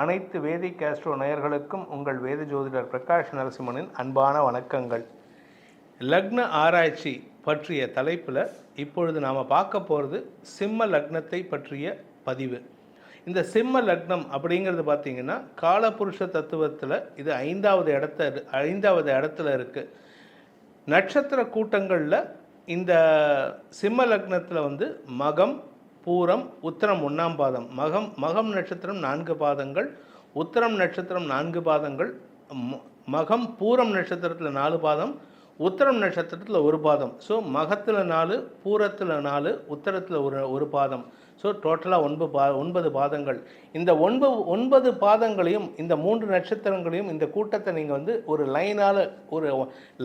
அனைத்து வேதி கேஸ்ட்ரோ நேயர்களுக்கும் உங்கள் வேத ஜோதிடர் பிரகாஷ் நரசிம்மனின் அன்பான வணக்கங்கள். லக்ன ஆராய்ச்சி பற்றிய தலைப்பில் இப்பொழுது நாம் பார்க்க போகிறது சிம்ம லக்னத்தை பற்றிய பதிவு. இந்த சிம்ம லக்னம் அப்படிங்கிறது பார்த்தீங்கன்னா காலபுருஷ தத்துவத்தில் இது ஐந்தாவது இடத்த ஐந்தாவது இடத்துல இருக்குது நட்சத்திர கூட்டங்களில் இந்த சிம்ம லக்னத்தில் வந்து மகம் பூரம் உத்தரம் ஒன்றாம் பாதம். மகம் மகம் நட்சத்திரம் நான்கு பாதங்கள் உத்தரம் நட்சத்திரம் நான்கு பாதங்கள் ம- மகம் பூரம் நட்சத்திரத்தில் நாலு பாதம் உத்தரம் நட்சத்திரத்தில் ஒரு பாதம். ஸோ மகத்தில் நாலு பூரத்தில் நாலு உத்தரத்தில் ஒரு ஒரு பாதம். ஸோ டோட்டலாக ஒன்பது பா ஒன்பது பாதங்கள். இந்த ஒன்பது ஒன்பது பாதங்களையும் இந்த மூன்று நட்சத்திரங்களையும் இந்த கூட்டத்தை நீங்கள் வந்து ஒரு லைனால் ஒரு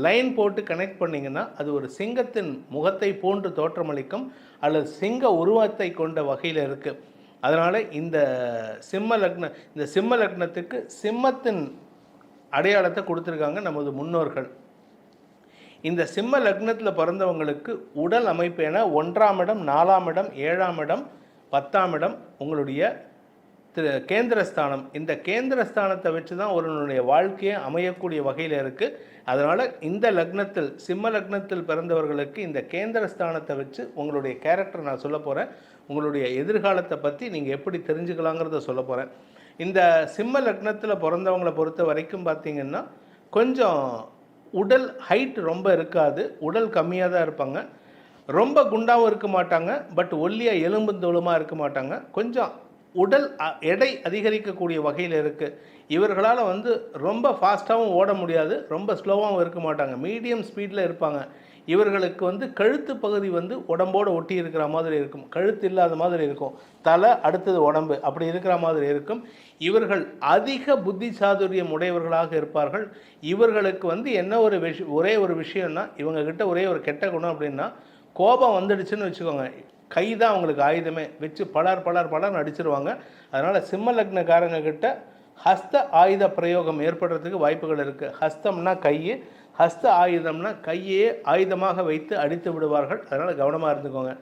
லைன் போட்டு கனெக்ட் பண்ணிங்கன்னா அது ஒரு சிங்கத்தின் முகத்தை போன்று தோற்றமளிக்கும் அல்லது சிங்க உருவத்தை கொண்ட வகையில் இருக்குது அதனால் இந்த சிம்ம லக்ன இந்த சிம்ம லக்னத்துக்கு சிம்மத்தின் அடையாளத்தை கொடுத்துருக்காங்க நமது முன்னோர்கள். இந்த சிம்ம லக்னத்தில் பிறந்தவங்களுக்கு உடல் அமைப்பு என ஒன்றாம் இடம் நாலாம் இடம் ஏழாம் இடம் பத்தாம் இடம் உங்களுடைய திரு கேந்திரஸ்தானம். இந்த கேந்திரஸ்தானத்தை வச்சு தான் ஒருவனுடைய வாழ்க்கையை அமையக்கூடிய வகையில் இருக்குது அதனால் இந்த லக்னத்தில் சிம்ம லக்னத்தில் பிறந்தவர்களுக்கு இந்த கேந்திரஸ்தானத்தை வச்சு உங்களுடைய கேரக்டர் நான் சொல்ல போகிறேன் உங்களுடைய எதிர்காலத்தை பற்றி நீங்கள் எப்படி தெரிஞ்சுக்கலாங்கிறத சொல்ல போகிறேன் இந்த சிம்ம லக்னத்தில் பிறந்தவங்களை பொறுத்த வரைக்கும் பார்த்தீங்கன்னா கொஞ்சம் உடல் ஹைட் ரொம்ப இருக்காது. உடல் கம்மியாக தான் இருப்பாங்க. ரொம்ப குண்டாகவும் இருக்க மாட்டாங்க பட் ஒல்லியாக எலும்பு தோலுமாக இருக்க மாட்டாங்க. கொஞ்சம் உடல் அ- எடை அதிகரிக்கக்கூடிய வகையில் இருக்குது இவர்களால் வந்து ரொம்ப ஃபாஸ்ட்டாகவும் ஓட முடியாது ரொம்ப ஸ்லோவாகவும் இருக்க மாட்டாங்க. மீடியம் ஸ்பீடில் இருப்பாங்க. இவர்களுக்கு வந்து கழுத்து பகுதி வந்து உடம்போடு ஒட்டி இருக்கிற மாதிரி இருக்கும். கழுத்து இல்லாத மாதிரி இருக்கும். தலை அடுத்தது உடம்பு அப்படி இருக்கிற மாதிரி இருக்கும். இவர்கள் அதிக புத்தி சாதுரியம் உடையவர்களாக இருப்பார்கள். இவர்களுக்கு வந்து என்ன ஒரு விஷ ஒரே ஒரு விஷயம்னா இவங்கக்கிட்ட ஒரே ஒரு கெட்ட குணம் அப்படின்னா கோபம் வந்துடுச்சுன்னு வச்சுக்கோங்க. கை தான் அவங்களுக்கு ஆயுதமே. வச்சு பலர் பலர் பலர் அடிச்சிருவாங்க. அதனால் சிம்ம லக்னக்காரங்க கிட்ட ஹஸ்த ஆயுத பிரயோகம் ஏற்படுறதுக்கு வாய்ப்புகள் இருக்குது ஹஸ்தம்னா கை ஹஸ்த ஆயுதம்னா கையே ஆயுதமாக வைத்து அடித்து விடுவார்கள். அதனால் கவனமாக இருந்துக்கோங்க.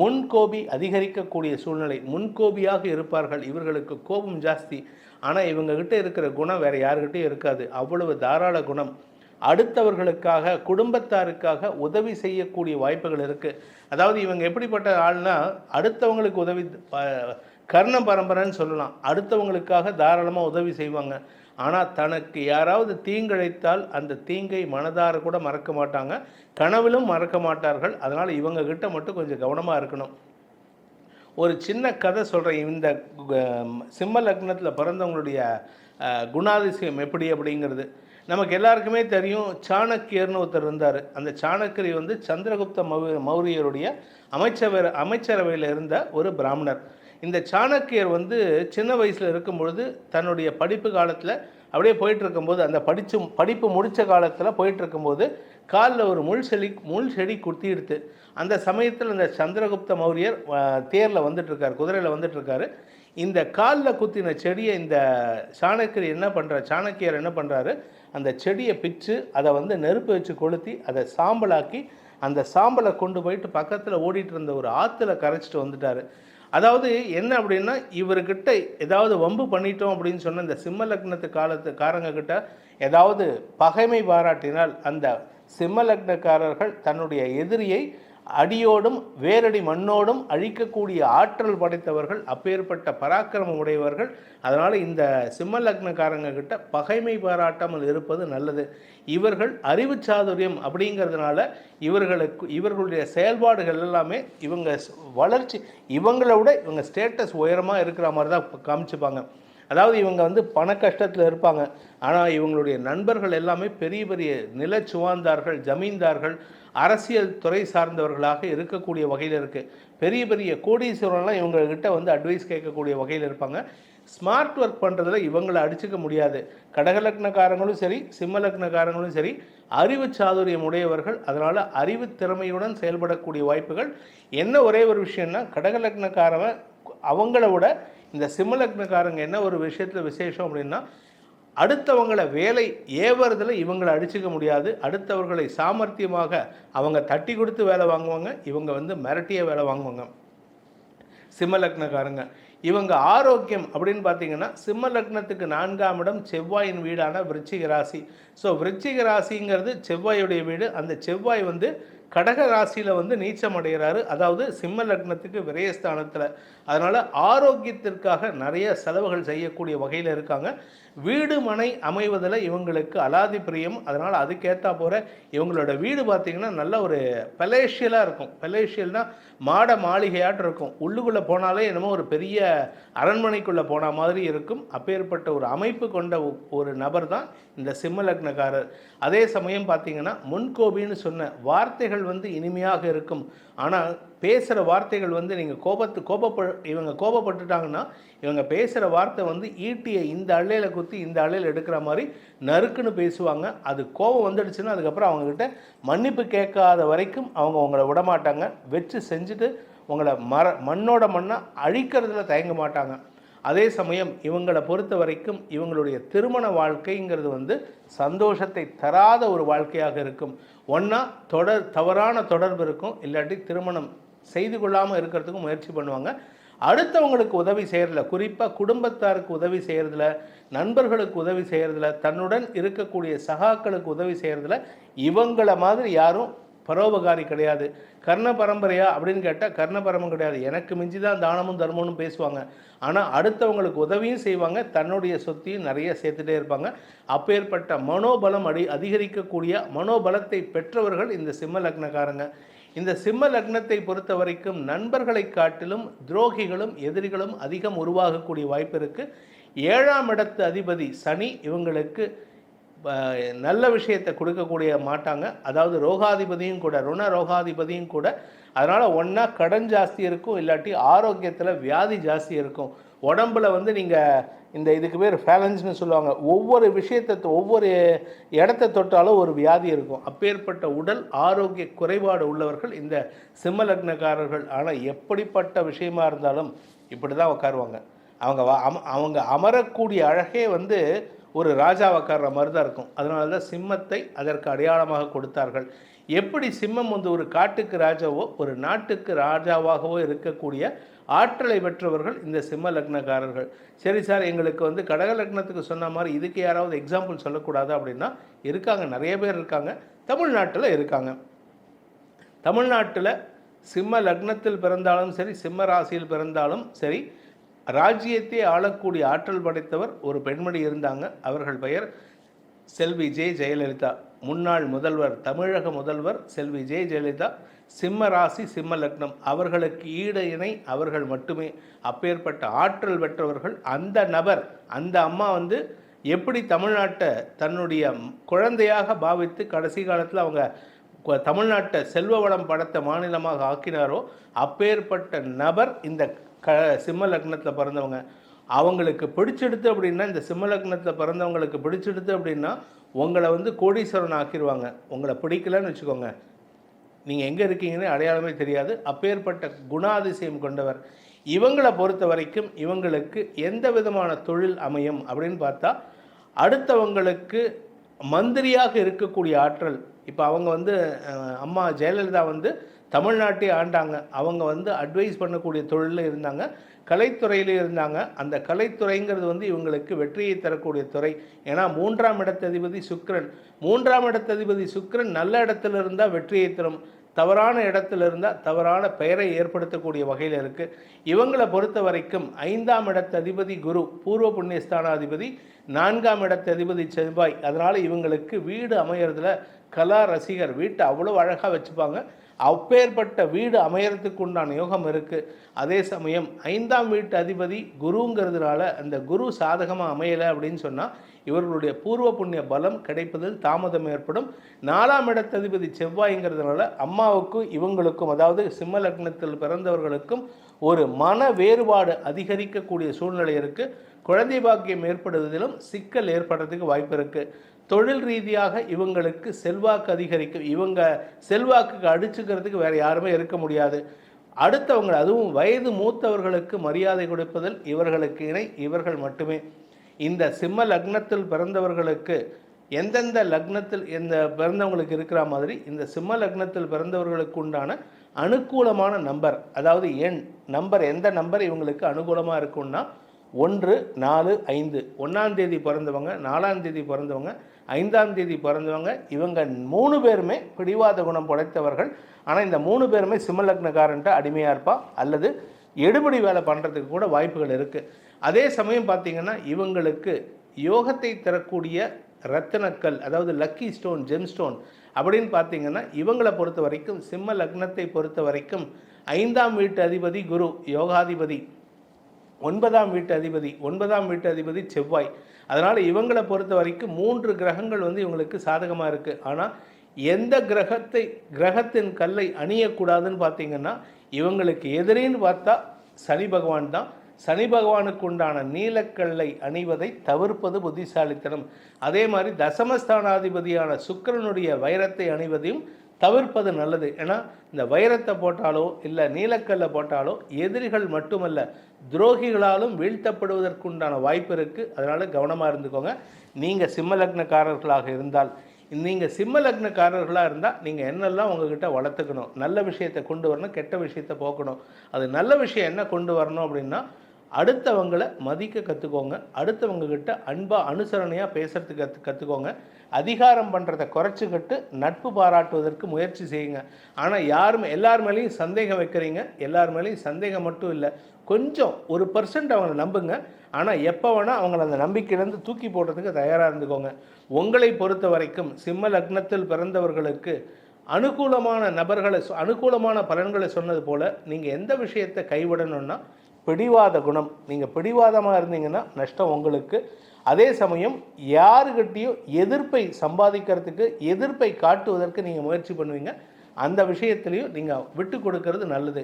முன்கோபி அதிகரிக்கக்கூடிய சூழ்நிலை. முன்கோபியாக இருப்பார்கள். இவர்களுக்கு கோபம் ஜாஸ்தி. ஆனால் இவங்ககிட்ட இருக்கிற குணம் வேறு யாருக்கிட்டையும் இருக்காது. அவ்வளவு தாராள குணம். அடுத்தவர்களுக்காக குடும்பத்தாருக்காக உதவி செய்யக்கூடிய வாய்ப்புகள் இருக்குது அதாவது இவங்க எப்படிப்பட்ட ஆள்னா அடுத்தவங்களுக்கு உதவி ப- கர்ண பரம்பரைன்னு சொல்லலாம். அடுத்தவங்களுக்காக தாராளமாக உதவி செய்வாங்க. ஆனால் தனக்கு யாராவது தீங்கிழைத்தால் அந்த தீங்கை மனதார கூட மறக்க மாட்டாங்க. கனவிலும் மறக்க மாட்டார்கள். அதனால் இவங்க கிட்ட மட்டும் கொஞ்சம் கவனமாக இருக்கணும். ஒரு சின்ன கதை சொல்கிறேன் இந்த சிம்ம லக்னத்தில் பிறந்தவங்களுடைய குணாதிசயம் எப்படி அப்படிங்கிறது. நமக்கு எல்லாருக்குமே தெரியும் சாணக்கியர்னு ஒருத்தர் இருந்தார். அந்த சாணக்கியர் வந்து சந்திரகுப்த மௌ மௌரியருடைய அமைச்சரவை அமைச்சரவையில் இருந்த ஒரு பிராமணர். இந்த சாணக்கியர் வந்து சின்ன வயசில் இருக்கும் பொழுது தன்னுடைய படிப்பு காலத்தில் அப்படியே போயிட்டு இருக்கும்போது அந்த படிச்சு படிப்பு முடித்த காலத்தில் போயிட்டு இருக்கும்போது காலில் ஒரு முள் செடி முள் செடி குத்திடுத்து அந்த சமயத்தில் இந்த சந்திரகுப்த மௌரியர் தேரில் வந்துட்டு குதிரையில் வந்துட்டு இருக்காரு இந்த காலில் குத்தின செடியை இந்த சாணக்கியர் என்ன பண்ணுறார் சாணக்கியர் என்ன பண்ணுறாரு அந்த செடியை பிச்சு அதை வந்து நெருப்பு வச்சு கொளுத்தி அதை சாம்பலாக்கி அந்த சாம்பலை கொண்டு போயிட்டு பக்கத்தில் ஓடிட்டு இருந்த ஒரு ஆற்றுல கரைச்சிட்டு வந்துட்டார். அதாவது என்ன அப்படின்னா இவர்கிட்ட ஏதாவது வம்பு பண்ணிட்டோம் அப்படின்னு சொன்ன இந்த சிம்ம லக்னத்து காலத்து காரங்க கிட்ட ஏதாவது பகைமை பாராட்டினால் அந்த சிம்ம லக்னக்காரர்கள் தன்னுடைய எதிரியை அடியோடும் வேரடி மண்ணோடும் அழிக்கக்கூடிய ஆற்றல் படைத்தவர்கள் அப்பேற்பட்ட பராக்கிரமம் உடையவர்கள். அதனால் இந்த சிம்ம லக்னக்காரங்க கிட்ட பகைமை பாராட்டாமல் இருப்பது நல்லது. இவர்கள் அறிவு சாதுரியம் அப்படிங்கிறதுனால இவர்களுக்கு இவர்களுடைய செயல்பாடுகள் எல்லாமே இவங்க வளர்ச்சி இவங்களை விட இவங்க ஸ்டேட்டஸ் உயரமாக இருக்கிற மாதிரி தான் காமிச்சுப்பாங்க. அதாவது இவங்க வந்து பண கஷ்டத்தில் இருப்பாங்க. ஆனால் இவங்களுடைய நண்பர்கள் எல்லாமே பெரிய பெரிய நிலச்சுவாந்தார்கள் ஜமீன்தார்கள் அரசியல் துறை சார்ந்தவர்களாக இருக்கக்கூடிய வகையில் இருக்குது பெரிய பெரிய கோடீஸ்வரன்லாம் இவங்கக்கிட்ட வந்து அட்வைஸ் கேட்கக்கூடிய வகையில் இருப்பாங்க. ஸ்மார்ட் ஒர்க் பண்ணுறதுல இவங்களை அடிச்சுக்க முடியாது. கடகலக்னக்காரங்களும் சரி சிம்மலக்னக்காரங்களும் சரி அறிவு சாதுரியம் உடையவர்கள் அதனால் அறிவு திறமையுடன் செயல்படக்கூடிய வாய்ப்புகள். என்ன ஒரே ஒரு விஷயம்னா கடகலக்னக்காரவன் அவங்கள விட இந்த சிம்மலக்னக்காரங்க என்ன ஒரு விஷயத்தில் விசேஷம் அப்படின்னா அடுத்தவங்களை வேலை ஏவறதில் இவங்களை அடிச்சுக்க முடியாது. அடுத்தவர்களை சாமர்த்தியமாக அவங்க தட்டி கொடுத்து வேலை வாங்குவாங்க இவங்க வந்து மிரட்டிய வேலை வாங்குவாங்க. சிம்மலக்னக்காரங்க. இவங்க ஆரோக்கியம் அப்படின்னு பார்த்தீங்கன்னா சிம்ம லக்னத்துக்கு நான்காம் இடம் செவ்வாயின் வீடான விருச்சிக ராசி. ஸோ விருச்சிக ராசிங்கிறது செவ்வாயுடைய வீடு. அந்த செவ்வாய் வந்து கடக ராசியில் வந்து நீச்சம் அடைகிறாரு. அதாவது சிம்ம லக்னத்துக்கு விரயஸ்தானத்தில். அதனால் ஆரோக்கியத்திற்காக நிறைய செலவுகள் செய்யக்கூடிய வகையில் இருக்காங்க. வீடு மனை அமைவதில் இவங்களுக்கு அலாதி பிரியம். அதனால் அதுக்கேற்றா போகிற இவங்களோட வீடு பார்த்திங்கன்னா நல்ல ஒரு பெலேஷியலாக இருக்கும். பெலேஷியல்னால் மாட மாளிகையாட்டு இருக்கும். உள்ளுக்குள்ளே போனாலே என்னமோ ஒரு பெரிய அரண்மனைக்குள்ளே போன மாதிரி இருக்கும். அப்பேற்பட்ட ஒரு அமைப்பு கொண்ட ஒரு நபர் தான் இந்த சிம்ம லக்னக்காரர். அதே சமயம் பார்த்திங்கன்னா முன்கோபின்னு சொன்ன வார்த்தைகள் வந்து இனிமையாக இருக்கும். ஆனால் பேசுகிற வார்த்தைகள் வந்து நீங்கள் கோபத்து கோபப்ப இவங்க கோபப்பட்டுட்டாங்கன்னா இவங்க பேசுகிற வார்த்தை வந்து ஈட்டியை இந்த அள்ளையில் குத்தி இந்த அள்ளையில் எடுக்கிற மாதிரி நறுக்குன்னு பேசுவாங்க. அது கோபம் வந்துடுச்சுன்னா அதுக்கப்புறம் அவங்கக்கிட்ட மன்னிப்பு கேட்காத வரைக்கும் அவங்க உங்களை விடமாட்டாங்க. வச்சு செஞ்சுட்டு உங்களை மர மண்ணோட மண்ணை அழிக்கிறதுல தயங்க மாட்டாங்க. அதே சமயம் இவங்களை பொறுத்த வரைக்கும் இவங்களுடைய திருமண வாழ்க்கைங்கிறது வந்து சந்தோஷத்தை தராத ஒரு வாழ்க்கையாக இருக்கும். ஒன்றா தொடர் தவறான தொடர்பு இருக்கும். இல்லாட்டி திருமணம் செய்து கொள்ளாமல் இருக்கிறதுக்கும் முயற்சி பண்ணுவாங்க. அடுத்தவங்களுக்கு உதவி செய்கிறதுல குறிப்பாக குடும்பத்தாருக்கு உதவி செய்கிறதுல நண்பர்களுக்கு உதவி செய்கிறதுல தன்னுடன் இருக்கக்கூடிய சகாக்களுக்கு உதவி செய்கிறதுல இவங்கள மாதிரி யாரும் பரோபகாரி கிடையாது. கர்ண பரம்பரையா அப்படின்னு கேட்டால் கர்ண பரம்பரை கிடையாது. எனக்கு மிஞ்சி தான் தானமும் தர்மமும் பேசுவாங்க. ஆனால் அடுத்தவங்களுக்கு உதவியும் செய்வாங்க. தன்னுடைய சொத்தையும் நிறைய சேர்த்துட்டே இருப்பாங்க. அப்பேற்பட்ட மனோபலம் அடி அதிகரிக்கக்கூடிய மனோபலத்தை பெற்றவர்கள் இந்த சிம்ம லக்னக்காரங்க. இந்த சிம்ம லக்னத்தை பொறுத்த வரைக்கும் நண்பர்களை காட்டிலும் துரோகிகளும் எதிரிகளும் அதிகம் உருவாகக்கூடிய வாய்ப்பு இருக்குது ஏழாம் இடத்து அதிபதி சனி இவங்களுக்கு நல்ல விஷயத்தை கொடுக்கக்கூடிய மாட்டாங்க. அதாவது ரோகாதிபதியும் கூட ருண ரோகாதிபதியும் கூட அதனால் ஒன்றா கடன் ஜாஸ்தி இருக்கும் இல்லாட்டி ஆரோக்கியத்தில் வியாதி ஜாஸ்தி இருக்கும். உடம்பில் வந்து நீங்கள் இந்த இதுக்கு பேர் ஃபேலன்ஸ்னு சொல்லுவாங்க. ஒவ்வொரு விஷயத்தை ஒவ்வொரு இடத்த தொட்டாலும் ஒரு வியாதி இருக்கும். அப்பேற்பட்ட உடல் ஆரோக்கிய குறைபாடு உள்ளவர்கள் இந்த சிம்ம லக்னக்காரர்கள். ஆனால் எப்படிப்பட்ட விஷயமா இருந்தாலும் இப்படி தான் உட்காருவாங்க. அவங்க அவங்க அமரக்கூடிய அழகே வந்து ஒரு ராஜா உட்கார்ற மாதிரி தான் இருக்கும். அதனால தான் சிம்மத்தை அதற்கு அடையாளமாக கொடுத்தார்கள். எப்படி சிம்மம் வந்து ஒரு காட்டுக்கு ராஜாவோ ஒரு நாட்டுக்கு ராஜாவாகவோ இருக்கக்கூடிய ஆற்றலை பெற்றவர்கள் இந்த சிம்ம லக்னக்காரர்கள். சரி சார் எங்களுக்கு வந்து கடக லக்னத்துக்கு சொன்ன மாதிரி இதுக்கு யாராவது எக்ஸாம்பிள் சொல்லக்கூடாது அப்படின்னா இருக்காங்க நிறைய பேர் இருக்காங்க. தமிழ்நாட்டில் இருக்காங்க. தமிழ்நாட்டில் சிம்ம லக்னத்தில் பிறந்தாலும் சரி சிம்ம ராசியில் பிறந்தாலும் சரி ராஜ்யத்தை ஆளக்கூடிய ஆற்றல் படைத்தவர் ஒரு பெண்மணி இருந்தாங்க. அவர்கள் பெயர் செல்வி ஜே ஜெயலலிதா. முன்னாள் முதல்வர் தமிழக முதல்வர் செல்வி ஜே ஜெயலலிதா. சிம்ம ராசி சிம்ம லக்னம். அவர்களுக்கு ஈடு இணை அவர்கள் மட்டுமே. அப்பேற்பட்ட ஆற்றல் பெற்றவர்கள் அந்த நபர் அந்த அம்மா வந்து எப்படி தமிழ்நாட்டை தன்னுடைய குழந்தையாக பாவித்து கடைசி காலத்தில் அவங்க தமிழ்நாட்டை செல்வ வளம் படைத்த மாநிலமாக ஆக்கினாரோ அப்பேற்பட்ட நபர் இந்த க சிம்ம லக்னத்தில் பிறந்தவங்க. அவங்களுக்கு பிடிச்செடுத்து அப்படின்னா இந்த சிம்ம லக்னத்தில் பிறந்தவங்களுக்கு பிடிச்செடுத்து அப்படின்னா உங்களை வந்து கோடீஸ்வரன் ஆக்கிடுவாங்க உங்களை பிடிக்கலன்னு வச்சுக்கோங்க. நீங்கள் எங்கே இருக்கீங்கன்னு அடையாளமே தெரியாது. அப்பேற்பட்ட குணாதிசயம் கொண்டவர். இவங்களை பொறுத்த வரைக்கும் இவங்களுக்கு எந்த விதமான தொழில் அமையும் அப்படின்னு பார்த்தா அடுத்தவங்களுக்கு மந்திரியாக இருக்கக்கூடிய ஆற்றல். இப்போ அவங்க வந்து அம்மா ஜெயலலிதா வந்து தமிழ்நாட்டை ஆண்டாங்க. அவங்க வந்து அட்வைஸ் பண்ணக்கூடிய தொழிலில் இருந்தாங்க. கலைத்துறையில் இருந்தாங்க. அந்த கலைத்துறைங்கிறது வந்து இவங்களுக்கு வெற்றியை தரக்கூடிய துறை. ஏன்னா மூன்றாம் இடத்ததிபதி சுக்ரன் மூன்றாம் இடத்ததிபதி சுக்கிரன் நல்ல இடத்துல இருந்தால் வெற்றியை தரும். தவறான இடத்துல இருந்தால் தவறான பெயரை ஏற்படுத்தக்கூடிய வகையில் இருக்குது இவங்களை பொறுத்த வரைக்கும் ஐந்தாம் இடத்ததிபதி குரு பூர்வ புண்ணியஸ்தானாதிபதி நான்காம் இடத்ததிபதி செவ்வாய். அதனால் இவங்களுக்கு வீடு அமையிறதுல கலா ரசிகர் வீட்டை அவ்வளோ அழகாக வச்சுப்பாங்க. அப்பேற்பட்ட வீடு அமையறதுக்கு உண்டான யோகம் இருக்குது அதே சமயம் ஐந்தாம் வீட்டு அதிபதி குருங்கிறதுனால அந்த குரு சாதகமாக அமையலை அப்படின்னு சொன்னால் இவர்களுடைய பூர்வ புண்ணிய பலம் கிடைப்பதில் தாமதம் ஏற்படும். நாலாம் இடத்ததிபதி செவ்வாய்ங்கிறதுனால அம்மாவுக்கும் இவங்களுக்கும் அதாவது சிம்ம லக்னத்தில் பிறந்தவர்களுக்கும் ஒரு மன வேறுபாடு அதிகரிக்கக்கூடிய சூழ்நிலை இருக்குது குழந்தை பாக்கியம் ஏற்படுவதிலும் சிக்கல் ஏற்படுறதுக்கு வாய்ப்பு இருக்குது தொழில் ரீதியாக இவங்களுக்கு செல்வாக்கு அதிகரிக்கும் இவங்க செல்வாக்குக்கு அடிச்சுக்கிறதுக்கு வேறு யாருமே இருக்க முடியாது. அடுத்தவங்க அதுவும் வயது மூத்தவர்களுக்கு மரியாதை கொடுப்பதில் இவர்களுக்கு இணை இவர்கள் மட்டுமே. இந்த சிம்ம லக்னத்தில் பிறந்தவர்களுக்கு எந்தெந்த லக்னத்தில் இந்த பிறந்தவங்களுக்கு இருக்கிற மாதிரி இந்த சிம்ம லக்னத்தில் பிறந்தவர்களுக்கு உண்டான அனுகூலமான நம்பர் அதாவது எண் நம்பர் எந்த நம்பர் இவங்களுக்கு அனுகூலமாக இருக்குன்னா ஒன்று நாலு ஐந்து. ஒன்றாம் தேதி பிறந்தவங்க நாலாம் தேதி பிறந்தவங்க ஐந்தாம் தேதி பிறந்தவங்க இவங்க மூணு பேருமே பிடிவாத குணம் படைத்தவர்கள். ஆனால் இந்த மூணு பேருமே சிம்மலக்னக்காரன்ட்ட அடிமையாக இருப்பா அல்லது எடுபடி வேலை பண்ணுறதுக்கு கூட வாய்ப்புகள் இருக்குது அதே சமயம் பார்த்தீங்கன்னா இவங்களுக்கு யோகத்தை தரக்கூடிய ரத்தினக்கல் அதாவது லக்கி ஸ்டோன் ஜெம் ஸ்டோன் அப்படின்னு பார்த்தீங்கன்னா இவங்களை பொறுத்த வரைக்கும் சிம்ம லக்னத்தை பொறுத்த வரைக்கும் ஐந்தாம் வீட்டு அதிபதி குரு யோகாதிபதி. ஒன்பதாம் வீட்டு அதிபதி ஒன்பதாம் வீட்டு அதிபதி செவ்வாய். அதனால் இவங்களை பொறுத்த வரைக்கும் மூன்று கிரகங்கள் வந்து இவங்களுக்கு சாதகமாக இருக்குது ஆனால் எந்த கிரகத்தை கிரகத்தின் கல்லை அணியக்கூடாதுன்னு பார்த்தீங்கன்னா இவங்களுக்கு எதிரின்னு பார்த்தா சனி பகவான் தான். சனி பகவானுக்கு உண்டான நீலக்கல்லை அணிவதை தவிர்ப்பது புத்திசாலித்தனம். அதே மாதிரி தசமஸ்தானாதிபதியான சுக்கரனுடைய வைரத்தை அணிவதையும் தவிர்ப்பது நல்லது. ஏன்னா இந்த வைரத்தை போட்டாலோ இல்லை நீலக்கல்லை போட்டாலோ எதிரிகள் மட்டுமல்ல துரோகிகளாலும் வீழ்த்தப்படுவதற்குண்டான வாய்ப்பு இருக்குது அதனால் கவனமாக இருந்துக்கோங்க. நீங்கள் சிம்ம லக்னக்காரர்களாக இருந்தால் நீங்கள் சிம்ம லக்னக்காரர்களாக இருந்தால் நீங்கள் என்னெல்லாம் உங்ககிட்ட வளர்த்துக்கணும் நல்ல விஷயத்தை கொண்டு வரணும் கெட்ட விஷயத்தை போக்கணும். அது நல்ல விஷயம் என்ன கொண்டு வரணும் அப்படின்னா அடுத்தவங்களை மதிக்க கற்றுக்கோங்க அடுத்தவங்கக்கிட்ட அன்பாக அனுசரணையாக பேசுகிறதுக்கு கற்று கற்றுக்கோங்க அதிகாரம் பண்ணுறதை குறைச்சிக்கிட்டு நட்பு பாராட்டுவதற்கு முயற்சி செய்யுங்க. ஆனால் யாருமே எல்லார் மேலேயும் சந்தேகம் வைக்கிறீங்க. எல்லார் மேலேயும் சந்தேகம் மட்டும் இல்லை. கொஞ்சம் ஒரு பர்சன்ட் அவங்கள நம்புங்க. ஆனால் எப்போ வேணால் அவங்கள அந்த நம்பிக்கையிலேருந்து தூக்கி போடுறதுக்கு தயாராக இருந்துக்கோங்க. உங்களை பொறுத்த வரைக்கும் சிம்ம லக்னத்தில் பிறந்தவர்களுக்கு அனுகூலமான நபர்களை அனுகூலமான பலன்களை சொன்னது போல் நீங்கள் எந்த விஷயத்தை கைவிடணும்னா பிடிவாத குணம். நீங்கள் பிடிவாதமாக இருந்தீங்கன்னா நஷ்டம் உங்களுக்கு அதே சமயம் யாருக்கிட்டேயும் எதிர்ப்பை சம்பாதிக்கிறதுக்கு எதிர்ப்பை காட்டுவதற்கு நீங்கள் முயற்சி பண்ணுவீங்க. அந்த விஷயத்திலையும் நீங்கள் விட்டு கொடுக்கறது நல்லது.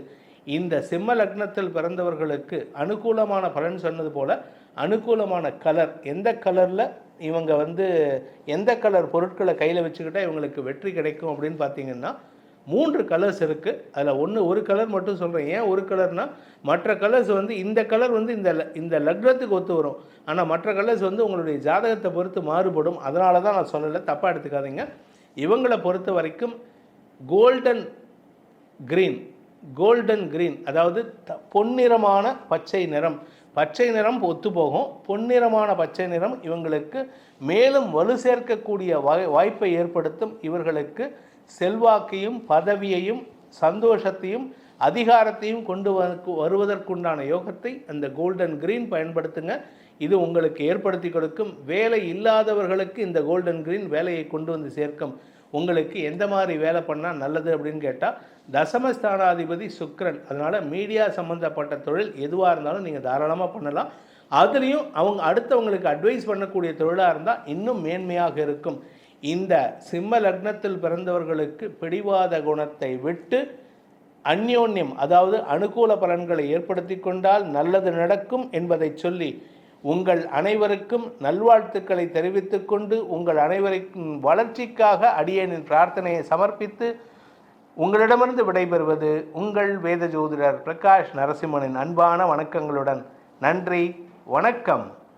இந்த சிம்ம லக்னத்தில் பிறந்தவர்களுக்கு அனுகூலமான பலன் சொன்னது போல் அனுகூலமான கலர் எந்த கலரில் இவங்க வந்து எந்த கலர் பொருட்களை கையில் வச்சுக்கிட்டால் இவங்களுக்கு வெற்றி கிடைக்கும் அப்படின்னு பார்த்தீங்கன்னா மூன்று கலர்ஸ் இருக்குது அதில் ஒன்று ஒரு கலர் மட்டும் சொல்கிறேன் ஏன் ஒரு கலர்னால் மற்ற கலர்ஸ் வந்து இந்த கலர் வந்து இந்த இந்த லக்னத்துக்கு ஒத்து வரும். ஆனால் மற்ற கலர்ஸ் வந்து உங்களுடைய ஜாதகத்தை பொறுத்து மாறுபடும். அதனால தான் நான் சொல்லலை தப்பாக எடுத்துக்காதீங்க. இவங்களை பொறுத்த வரைக்கும் கோல்டன் க்ரீன் கோல்டன் க்ரீன் அதாவது த- பொன்னிறமான பச்சை நிறம். பச்சை நிறம் ஒத்து போகும். பொன்னிறமான பச்சை நிறம் இவங்களுக்கு மேலும் வலு சேர்க்கக்கூடிய வாய் வாய்ப்பை ஏற்படுத்தும். இவர்களுக்கு செல்வாக்கையும் பதவியையும் சந்தோஷத்தையும் அதிகாரத்தையும் கொண்டு வ- வருவதற்குண்டான யோகத்தை அந்த கோல்டன் கிரீன் பயன்படுத்துங்க. இது உங்களுக்கு ஏற்படுத்தி கொடுக்கும். வேலை இல்லாதவர்களுக்கு இந்த கோல்டன் கிரீன் வேலையை கொண்டு வந்து சேர்க்கும். உங்களுக்கு எந்த மாதிரி வேலை பண்ணால் நல்லது அப்படின்னு கேட்டால் தசமஸ்தானாதிபதி சுக்ரன் அதனால் மீடியா சம்மந்தப்பட்ட தொழில் எதுவாக இருந்தாலும் நீங்கள் தாராளமாக பண்ணலாம். அதுலேயும் அவங்க அடுத்தவங்களுக்கு அட்வைஸ் பண்ணக்கூடிய தொழிலாக இருந்தால் இன்னும் மேன்மையாக இருக்கும். இந்த சிம்ம லக்னத்தில் பிறந்தவர்களுக்கு பிடிவாத குணத்தை விட்டு அந்யோன்யம் அதாவது அனுகூல பலன்களை ஏற்படுத்தி கொண்டால் நல்லது நடக்கும் என்பதை சொல்லி உங்கள் அனைவருக்கும் நல்வாழ்த்துக்களை தெரிவித்துக்கொண்டு உங்கள் அனைவருக்கும் வளர்ச்சிக்காக அடியனின் பிரார்த்தனையை சமர்ப்பித்து உங்களிடமிருந்து விடைபெறுவது உங்கள் வேத ஜோதிடர் பிரகாஷ் நரசிம்மனின் அன்பான வணக்கங்களுடன். நன்றி வணக்கம்.